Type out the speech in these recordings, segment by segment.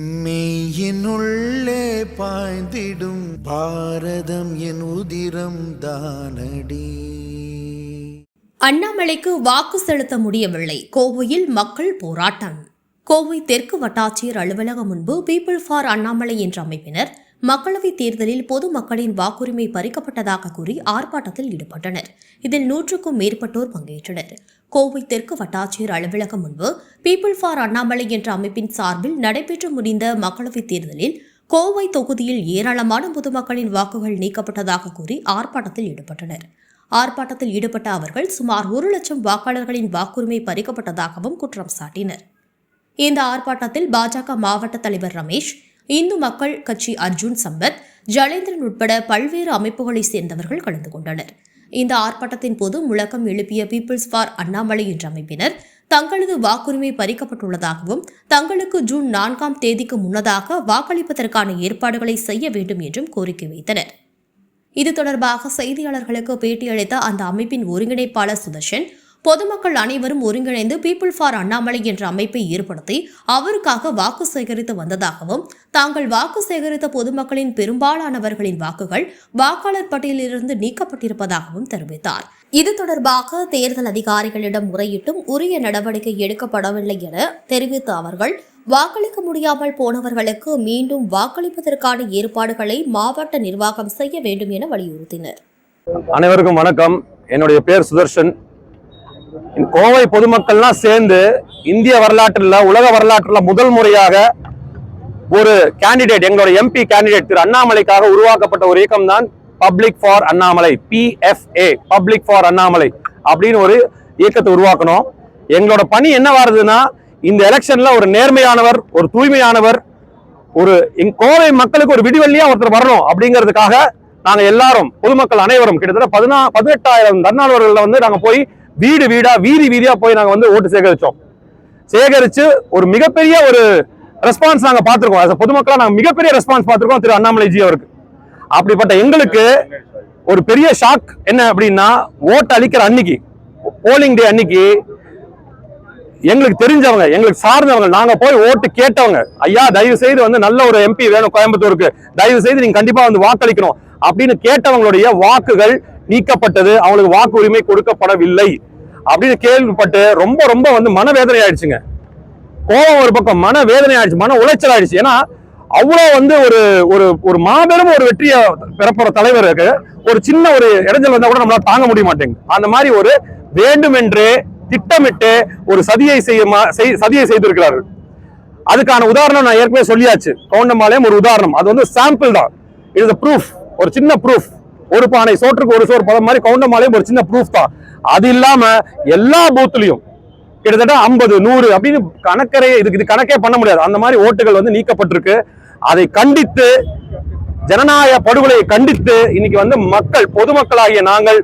மெய்யினுள்ளே பாய்ந்திடும் பாரதம் என் உதிரம் தானடி. அண்ணாமலைக்கு வாக்கு செலுத்த முடியவில்லை. கோவையில் மக்கள் போராட்டம். கோவை தெற்கு வட்டாட்சியர் அலுவலகம் முன்பு பீப்பிள் ஃபார் அண்ணாமலை என்ற அமைப்பினர் மக்களவைத் தேர்தலில் பொதுமக்களின் வாக்குரிமை பறிக்கப்பட்டதாக கூறி ஆர்ப்பாட்டத்தில் ஈடுபட்டனர். இதில் நூற்றுக்கும் மேற்பட்டோர் பங்கேற்றனர். கோவை தெற்கு வட்டாட்சியர் அலுவலகம் முன்பு பீப்பிள் ஃபார் அண்ணாமலை என்ற அமைப்பின் சார்பில் நடைபெற்று முடிந்த மக்களவைத் தேர்தலில் கோவை தொகுதியில் ஏராளமான பொதுமக்களின் வாக்குகள் நீக்கப்பட்டதாக கூறி ஆர்ப்பாட்டத்தில் ஈடுபட்டனர். ஆர்ப்பாட்டத்தில் ஈடுபட்ட அவர்கள் சுமார் ஒரு லட்சம் வாக்காளர்களின் வாக்குரிமை பறிக்கப்பட்டதாகவும் குற்றம் சாட்டினர். இந்த ஆர்ப்பாட்டத்தில் பாஜக மாவட்ட தலைவர் ரமேஷ் இந்து மக்கள் கட்சி அர்ஜுன் சம்பத் ஜலேந்திரன் உட்பட பல்வேறு அமைப்புகளைச் சேர்ந்தவர்கள் கலந்து கொண்டனர். இந்த ஆர்ப்பாட்டத்தின் போது முழக்கம் எழுப்பிய பீப்பிள்ஸ் ஃபார் அண்ணாமலை என்ற அமைப்பினர் தங்களது வாக்குரிமை பறிக்கப்பட்டுள்ளதாகவும் தங்களுக்கு ஜூன் நான்காம் தேதிக்கு முன்னதாக வாக்களிப்பதற்கான ஏற்பாடுகளை செய்ய வேண்டும் என்றும் கோரிக்கை வைத்தனர். இது தொடர்பாக செய்தியாளர்களுக்கு பேட்டியளித்த அந்த அமைப்பின் ஒருங்கிணைப்பாளர் சுதர்ஷன் பொதுமக்கள் அனைவரும் ஒருங்கிணைந்து பீப்புள் ஃபார் அண்ணாமலை என்ற அமைப்பை ஏற்படுத்தி அவருக்காக வாக்கு சேகரித்து வந்ததாகவும் தாங்கள் வாக்கு சேகரித்த பொதுமக்களின் பெரும்பாலானவர்களின் வாக்குகள் வாக்காளர் பட்டியலிலிருந்து நீக்கப்பட்டிருப்பதாகவும் தெரிவித்தார். இது தொடர்பாக தேர்தல் அதிகாரிகளிடம் முறையிட்டும் உரிய நடவடிக்கை எடுக்கப்படவில்லை என தெரிவித்த அவர்கள் வாக்களிக்க முடியாமல் போனவர்களுக்கு மீண்டும் வாக்களிப்பதற்கான ஏற்பாடுகளை மாவட்ட நிர்வாகம் செய்ய வேண்டும் என வலியுறுத்தினர். அனைவருக்கும் வணக்கம். என்னுடைய பேர் சுதர்ஷன். கோவை பொதுமக்கள்லாம் சேர்ந்து இந்திய வரலாற்றில் உலக வரலாற்றில் முதல் முறையாக ஒரு கேண்டிடேட் எங்களோட எம்பி கேண்டிடேட் திரு அண்ணாமலைக்காக உருவாக்கப்பட்ட ஒரு இயக்கம் தான் public for Annamalai PFA public for Annamalai அப்படின்னு ஒரு இயக்கத்தை உருவாக்கணும். எங்களோட பணி என்ன வருதுன்னா இந்த எலெக்ஷன்ல ஒரு நேர்மையானவர் ஒரு தூய்மையானவர் ஒரு எங் கோவை மக்களுக்கு ஒரு விடிவெள்ளியா ஒருத்தர் வரணும் அப்படிங்கிறதுக்காக நாங்க எல்லாரும் பொதுமக்கள் அனைவரும் கிட்டத்தட்ட பதினா பதினெட்டாயிரம் தன்னார்வர்கள் வந்து நாங்க போய் வீடு வீடா வீதி வீதியா போய் நாங்க வந்து ஓட்டு சேகரிச்சோம். சேகரிச்சு ஒரு மிகப்பெரிய ஒரு ரெஸ்பான்ஸ் நாங்க பார்த்திருக்கோம். பொதுமக்களா நாங்க மிகப்பெரிய ரெஸ்பான்ஸ் பார்த்திருக்கோம் திரு அண்ணாமலை ஜி அவருக்கு. அப்படிப்பட்ட எங்களுக்கு ஒரு பெரிய ஷாக் என்ன அப்படின்னா ஓட்டு அளிக்கிற அன்னைக்கு போலிங் டே அன்னைக்கு எங்களுக்கு தெரிஞ்சவங்க எங்களுக்கு சார்ந்தவங்க நாங்க போய் ஓட்டு கேட்டவங்க ஐயா தயவு செய்து வந்து நல்ல ஒரு எம்பி வேணும் கோயம்புத்தூருக்கு. தயவு செய்து நீங்க கண்டிப்பா வந்து வாக்களிக்கணும். அப்படின்னு கேட்டவங்களுடைய வாக்குகள் நீக்கப்பட்டது அவங்களுக்கு வாக்கு உரிமை கொடுக்கப்படவில்லை அப்படின்னு கேள்விப்பட்டு ரொம்ப ரொம்ப வந்து மனவேதனை ஆயிடுச்சுங்க. கோபம் ஒரு பக்கம் மன வேதனை ஆயிடுச்சு மன உளைச்சல் ஆயிடுச்சு. ஏன்னா அவ்வளோ வந்து ஒரு ஒரு ஒரு மாபெரும் ஒரு வெற்றியை பெறப்போற தலைவருக்கு ஒரு சின்ன ஒரு இடைஞ்சல் வந்தால் கூட நம்மளால தாங்க முடிய மாட்டேங்குது. அந்த மாதிரி ஒரு வேண்டுமென்றே திட்டமிட்டு ஒரு சதியை செய்ய மா- செய்- சதியை செய்திருக்கிறார்கள். அதுக்கான உதாரணம் நான் ஏற்கனவே சொல்லியாச்சு. கவுண்டம்பாளையம் ஒரு உதாரணம். அது வந்து சாம்பிள் தான். இது ப்ரூஃப் ஒரு சின்ன ப்ரூஃப் ஒரு பானை சோற்றுக்கு ஒரு சோறு பதம் மாதிரி கவுண்டமாலையும் ஒரு சின்ன ப்ரூஃப் தான். அது இல்லாம எல்லா பூத்துலையும் கிட்டத்தட்ட ஐம்பது நூறு அப்படின்னு கணக்கரே இதுக்கு இது கணக்கே பண்ண முடியாது. அந்த மாதிரி ஓட்டுகள் வந்து நீக்கப்பட்டிருக்கு. அதை கண்டித்து ஜனநாயக படுகொலையை கண்டித்து இன்னைக்கு வந்து மக்கள் பொதுமக்களாகிய நாங்கள்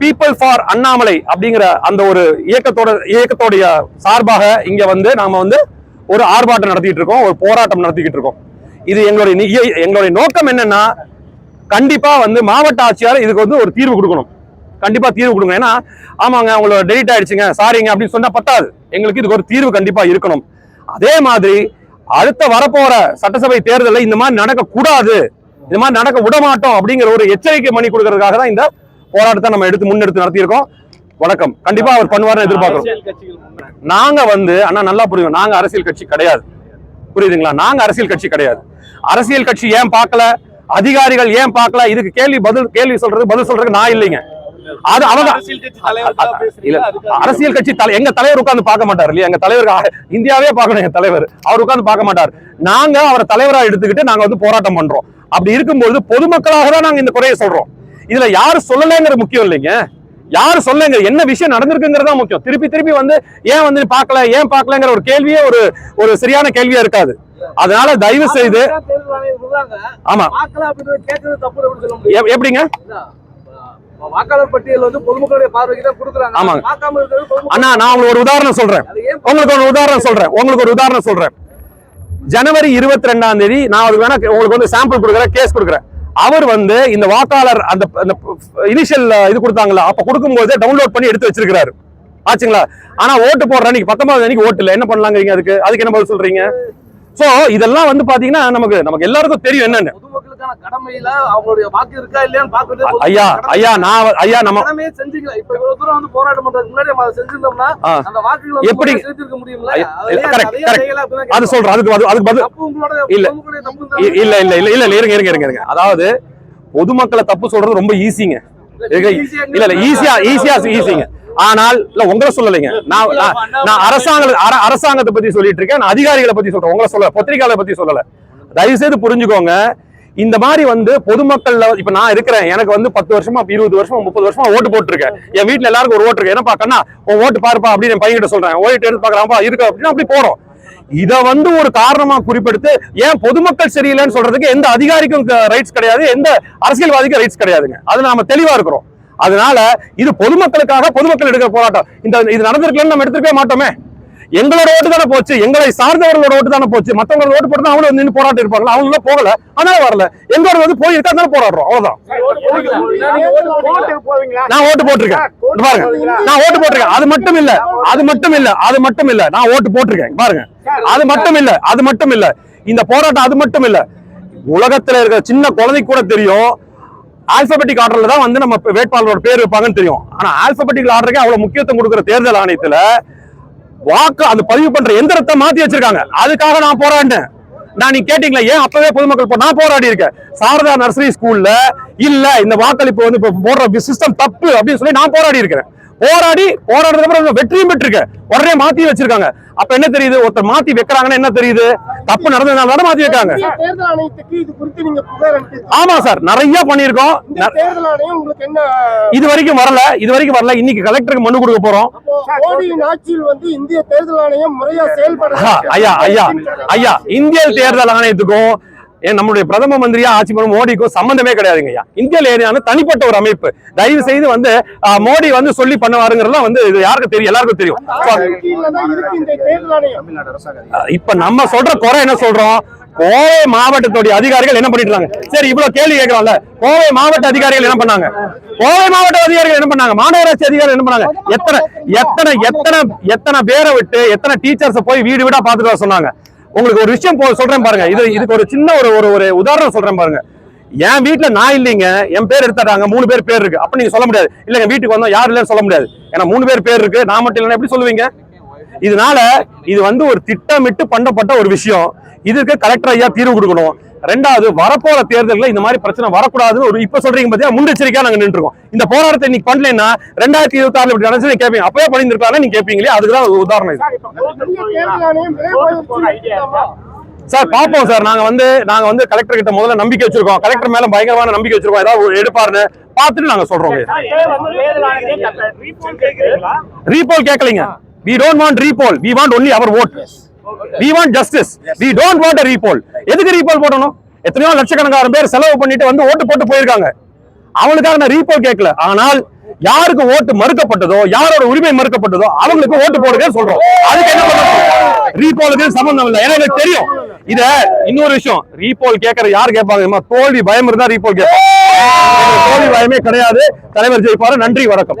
பீப்புள் ஃபார் அண்ணாமலை அப்படிங்கிற அந்த ஒரு இயக்கத்தோட இயக்கத்தோடைய சார்பாக இங்க வந்து நாம வந்து ஒரு ஆர்ப்பாட்டம் நடத்திட்டு இருக்கோம் ஒரு போராட்டம் நடத்திக்கிட்டு இருக்கோம். இது எங்களுடைய எங்களுடைய நோக்கம் என்னன்னா கண்டிப்பா வந்து மாவட்ட ஆட்சியார் இதுக்கு வந்து ஒரு தீர்வு கொடுக்கணும். கண்டிப்பா தீர்வு கொடுங்க. ஏன்னா ஆமாங்க அவங்களோட டெலிட் ஆயிடுச்சுங்க சாரிங்க அப்படின்னு சொன்னா பத்தாது. எங்களுக்கு இதுக்கு ஒரு தீர்வு கண்டிப்பா இருக்கணும். அதே மாதிரி அடுத்த வரப்போற சட்டசபை தேர்தலில் இந்த மாதிரி நடக்க கூடாது இந்த மாதிரி நடக்க விட மாட்டோம் அப்படிங்கிற ஒரு எச்சரிக்கை மணி கொடுக்கறதுக்காக தான் இந்த போராட்டத்தை நம்ம எடுத்து முன்னெடுத்து நடத்தியிருக்கோம். வணக்கம். கண்டிப்பா அவர் பண்ணுவார்னு எதிர்பார்க்கிறோம். நாங்க வந்து ஆனால் நல்லா புரியும். நாங்க அரசியல் கட்சி கிடையாது. புரியுதுங்களா? நாங்க அரசியல் கட்சி கிடையாது. அரசியல் கட்சி ஏன் பார்க்கல? அதிகாரிகள் ஏன் பார்க்கல? இதுக்கு கேள்வி பதில் கேள்வி சொல்றது பதில் சொல்றதுக்கு நான் இல்லைங்க. அது அவங்க அரசியல் கட்சி தலை எங்க தலைவர் உட்கார்ந்து பார்க்க மாட்டார் இல்லையா? எங்க தலைவர் இந்தியாவே பார்க்கணும் எங்க தலைவர். அவர் உட்கார்ந்து பார்க்க மாட்டார். நாங்க அவரை தலைவரா எடுத்துக்கிட்டு நாங்க வந்து போராட்டம் பண்றோம். அப்படி இருக்கும்போது பொதுமக்களாக தான் நாங்க இந்த குறையை சொல்றோம். இதுல யாரு சொல்லலைங்கிற முக்கியம் இல்லைங்க. யாரு சொல்லுங்க என்ன விஷயம் நடந்திருக்குங்கிறதா முக்கியம். திருப்பி திருப்பி வந்து ஏன் வந்து பார்க்கல ஏன் பார்க்கலங்கிற ஒரு கேள்வியே ஒரு ஒரு சரியான கேள்வியா இருக்காது. அதனால தயவு செய்து ஆமா. எப்படிங்க? வாக்காளர் பட்டியல் வந்து பொதுமக்களுடைய பார்வைக்கு தான் கொடுக்குறாங்க. ஆமாங்க. பார்க்காம இருக்கிறது பொதுமக்கள். அண்ணா நான் உங்களுக்கு ஒரு உதாரணம் சொல்றேன். உங்களுக்கு ஒரு உதாரணம் சொல்றேன். உங்களுக்கு ஒரு உதாரணம் சொல்றேன். ஜனவரி இருபத்தி ரெண்டாம் தேதி நான் அதுக்கு வேணா உங்களுக்கு வந்து சாம்பிள் கொடுக்குறேன் கேஸ் கொடுக்குறேன். அவர் வந்து இந்த வாக்காளர் அந்த இனிஷியல் இது கொடுத்தாங்களா அப்ப கொடுக்கும்போதே டவுன்லோட் பண்ணி எடுத்து வச்சிருக்காரு ஆச்சுங்களா? ஆனா ஓட்டு போடுற அன்னைக்கு பத்தொன்பது அன்னைக்கு ஓட்டு இல்ல. என்ன பண்ணலாங்கிறீங்க அதுக்கு? அதுக்கு என்ன பதில் சொல்றீங்க? சோ இதெல்லாம் வந்து பாத்தீங்கன்னா நமக்கு நமக்கு எல்லாருக்கும் தெரியும் என்னன்னு பொதுமக்களுக்கான கடமையில அவங்களுடைய வாக்கு இருக்கா இல்லையான்னு பாக்குறது பொதுமக்கள் ஐயா. ஐயா நான் ஐயா நம்ம எப்படி? அதை. சொல்றேன் அதுக்கு அது- அதுக்கு பதில் இல்ல. இல்ல இல்ல இல்ல இல்ல இருங்க இருங்க இருங்க இருங்க அதாவது பொதுமக்களை தப்பு சொல்றது ரொம்ப ஈஸிங்க. இல்ல இல்ல ஈஸியா ஈஸியா ஈஸிங்க ஆனால் இல்ல உங்களை சொல்லலைங்க. நான் நான்- அரசாங்க அர- அரசாங்கத்தை பத்தி சொல்லிட்டு இருக்கேன் நான் அதிகாரிகளை பத்தி சொல்றேன். உங்களை சொல்ல பத்திரிகையாளரை பத்தி சொல்லல. தயவு செய்து புரிஞ்சுக்கோங்க. இந்த மாதிரி வந்து பொதுமக்கள்ல இப்ப நான் இருக்கிறேன். எனக்கு வந்து பத்து வருஷமா இருபது வருஷமா முப்பது வருஷமா ஓட்டு போட்டுருக்கேன். என் வீட்ல எல்லாருக்கும் ஒரு ஓட்டு இருக்கு. என்னப்பா கண்ணா உன் ஓட்டு பாருப்பா அப்படின்னு என் பையன்கிட்ட சொல்றேன். ஓட்டு எடுத்து பாக்கலாம்ப்பா இருக்கு அப்படின்னா அப்படி போறோம். இத வந்து ஒரு காரணமா குறிப்பெடுத்து ஏன் பொதுமக்கள் சரியில்லைன்னு சொல்றதுக்கு எந்த அதிகாரிக்கும் ரைட்ஸ் கிடையாது எந்த அரசியல்வாதிக்கும் ரைட்ஸ் கிடையாதுங்க. அது நாம தெளிவா இருக்கிறோம். அதனால இது பொதுமக்களுக்காக பொதுமக்கள் எடுக்கிற போராட்டம். இந்த இது நடந்திருக்கலன்னு நம்ம எடுத்துக்கவே மாட்டோமே. எங்களோட ஓட்டு தானே போச்சு. எங்களை சார்ந்தவர்களோட ஓட்டு தானே போச்சு. மத்தவங்களோட ஓட்டு போட்டு அவங்களும் நின்று போராட்டம் இருப்பாங்களா அவங்க போகல. அதனால வரல. எங்களோட வந்து போய் இருக்கா தானே போராடுறோம். அவ்வளவுதான். நான் ஓட்டு போட்டிருக்கேன். பாருங்க. நான் ஓட்டு போட்டிருக்கேன். அது மட்டும் இல்ல. அது மட்டும் இல்ல. அது மட்டும் இல்ல. நான் ஓட்டு போட்டிருக்கேன். பாருங்க. அது மட்டும் இல்ல. அது மட்டும் இல்ல. இந்த போராட்டம் அது மட்டும் இல்ல. உலகத்துல இருக்கிற சின்ன குழந்தைக்கு கூட தெரியும். ஆல்பபெட்டிக் ஆர்டர்ல தான் வந்து நம்ம வேட்பாளரோட பேர் வைப்பாங்கன்னு தெரியும். ஆனா ஆல்பபெட்டிக் ஆர்டருக்கு அவ்வளவு முக்கியத்துவம் கொடுக்குற தேர்தல் ஆணையத்துல வாக்கு அது பதிவு பண்ற எந்திரத்தை மாத்தி வச்சிருக்காங்க. அதுக்காக நான் போராடினேன். நான் நீ கேட்டீங்களா ஏன் அப்பவே பொதுமக்கள் நான் போராடி இருக்கேன். சாரதா நர்சரி ஸ்கூல்ல இல்ல இந்த வாக்களிப்பு வந்து இப்ப போடுற சிஸ்டம் தப்பு அப்படின்னு சொல்லி நான் போராடி இருக்கிறேன். போராடி போராடுறதுக்கு அப்புறம் வெற்றியும் பெற்றிருக்கேன். உடனே மாத்தி வச்சிருக்காங்க. அப்ப என்ன தெரியுது? ஒருத்தர் மாத்தி வைக்கிறாங்கன்னா என்ன தெரியுது? தப்பு நடந்ததுனால தானே மாத்தி வைக்காங்க ஆமா சார் நிறைய என்ன இது வரைக்கும் வரல. இது வரைக்கும் வரல. இன்னைக்கு கலெக்டருக்கு மனு கொடுக்க போறோம். வந்து இந்திய தேர்தல் ஆணையம் முறையா செயல்பட ஐயா ஐயா ஐயா. இந்திய தேர்தல் ஆணையத்துக்கும் ஏன் நம்மளுடைய பிரதம மந்திரியா ஆட்சி பண்ணும் மோடிக்கும் சம்பந்தமே கிடையாதுங்க ஐயா இந்திய ஏரியான தனிப்பட்ட ஒரு அமைப்பு. தயவு செய்து வந்து ஆஹ், மோடி வந்து சொல்லி பண்ணுவாருங்கிறதுலாம் வந்து இது யாருக்கும் தெரியும்? எல்லாருக்கும் தெரியும். So, கீழ தான் இருக்கு இந்த தேர்தல் ஆணையம். ஆஹ், இப்ப நம்ம சொல்ற குறை என்ன சொல்றோம்? கோவை மாவட்டத்துடைய அதிகாரிகள் என்ன பண்ணிட்டு இருக்காங்க சரி இவ்வளவு கேள்வி கேட்கலாம்ல. கோவை மாவட்ட அதிகாரிகள் என்ன பண்ணாங்க? கோவை மாவட்ட அதிகாரிகள் என்ன பண்ணாங்க? மாநகராட்சி அதிகாரிகள் என்ன பண்ணாங்க? எத்தனை எத்தனை எத்தனை எத்தனை பேரை விட்டு எத்தனை டீச்சர்ஸ் போய் வீடு வீடா பாத்துட்டு வர சொன்னாங்க? உங்களுக்கு ஒரு விஷயம் சொல்றேன் பாருங்க. இது இதுக்கு ஒரு சின்ன ஒரு ஒரு ஒரு உதாரணம் சொல்றேன் பாருங்க. என் வீட்டுல நான் இல்லைங்க. என் பேர் எடுத்துட்டாங்க. மூணு பேர் பேர் இருக்கு. அப்ப நீங்க சொல்ல முடியாது. இல்லங்க வீட்டுக்கு வந்தோம். யாரும் இல்லைன்னு சொல்ல முடியாது. ஏன்னா மூணு பேர் பேர் இருக்கு. நான் மட்டும் இல்லைன்னா எப்படி சொல்லுவீங்க? இதனால இது வந்து ஒரு திட்டமிட்டு பண்ணப்பட்ட ஒரு விஷயம். இதுக்கு கலெக்டர் ஐயா தீர்வு கொடுக்கணும். ரெண்டாவது வரப்போற தேர்தல்ல இந்த மாதிரி பிரச்சனை வரக்கூடாதுன்னு ஒரு இப்ப சொல்றீங்க பாத்தியா முன்னெச்சரிக்கையா நாங்க நின்றுருக்கோம். இந்த போராட்டத்தை இன்னைக்கு பண்ணலைன்னா ரெண்டாயிரத்தி இருபத்தி ஆறுல இப்படி நடந்துச்சு கேட்பீங்க அப்பவே பண்ணியிருக்காங்க நீங்க கேட்பீங்களே அதுக்குதான் ஒரு உதாரணம் சார் பாப்போம் சார். நாங்க வந்து நாங்க வந்து கலெக்டர் கிட்ட முதல்ல நம்பிக்கை வச்சிருக்கோம். கலெக்டர் மேல பயங்கரமான நம்பிக்கை வச்சிருக்கோம். ஏதாவது ஒரு எடுப்பாருன்னு பார்த்துட்டு நாங்க சொல்றோம். ரீபோல் கேட்கலீங்க we don't want recall. We want only our vote. We want justice. We don't want a recall. எதுக்கு ரீபோல் போடணும்? எத்தனையோ லட்சக்கணக்கான பேர் செலவு பண்ணிட்டு வந்து ஓட்டு போட்டு போயிருக்காங்க. அவங்களுக்காக நான் ரீபோல் கேட்கல. ஆனால் யாருக்கு ஓட்டு மறுக்கப்பட்டதோ யாரோட உரிமை மறுக்கப்பட்டதோ அவங்களுக்கு ஓட்டு போடுங்க சொல்றோம். அதுக்கு என்ன ரீபோலுக்கு சம்பந்தம் இல்லை. ஏன்னா எனக்கு தெரியும். இத இன்னொரு விஷயம். ரீபோல் கேட்கற யார் கேட்பாங்க? தோல்வி பயம் இருந்தா ரீபோல் கேட்பாங்க தோல்வி பயமே கிடையாது. தலைவர் ஜெயிப்பாரு. நன்றி வணக்கம்.